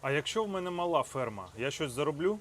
А якщо в мене мала ферма, я щось зароблю?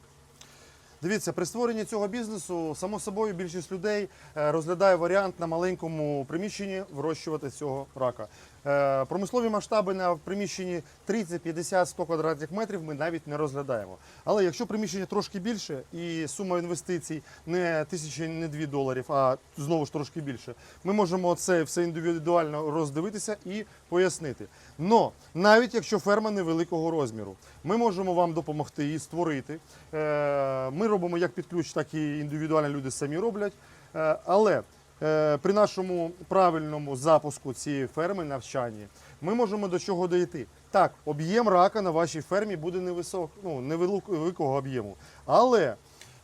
Дивіться, при створенні цього бізнесу, само собою, більшість людей е, розглядає варіант на маленькому приміщенні вирощувати цього рака. Е, Промислові масштаби на приміщенні 30, 50, 100 квадратних метрів ми навіть не розглядаємо. Але якщо приміщення трошки більше і сума інвестицій не тисячі, не дві доларів, а знову ж трошки більше, ми можемо це все індивідуально роздивитися і пояснити. Но навіть якщо ферма невеликого розміру, ми можемо вам допомогти її створити. Е, Ми робимо як під ключ, так і індивідуально люди самі роблять. Е, Але е, при нашому правильному запуску цієї ферми, навчанні, ми можемо до чого дійти. Так, об'єм рака на вашій фермі буде невисок, ну, невеликого об'єму. Але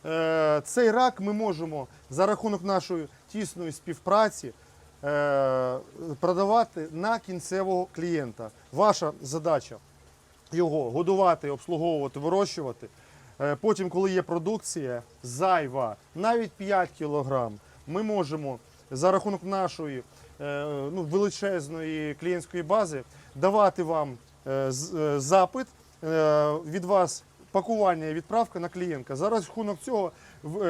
е, цей рак ми можемо за рахунок нашої тісної співпраці е, продавати на кінцевого клієнта. Ваша задача його годувати, обслуговувати, вирощувати. Е, Потім, коли є продукція зайва, навіть 5 кг, ми можемо за рахунок нашої е, ну, величезної клієнтської бази давати вам е, запит від вас. Пакування і відправка на клієнта. За рахунок цього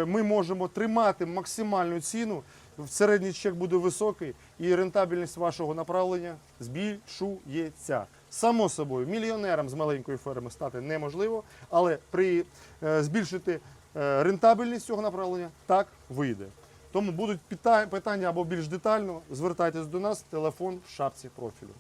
ми можемо тримати максимальну ціну. Середній чек буде високий і рентабельність вашого направлення збільшується. Само собою, мільйонером з маленької ферми стати неможливо, але при е, збільшити е, рентабельність цього направлення так вийде. Тому будуть питання або більш детально, звертайтесь до нас, телефон в шапці профілю.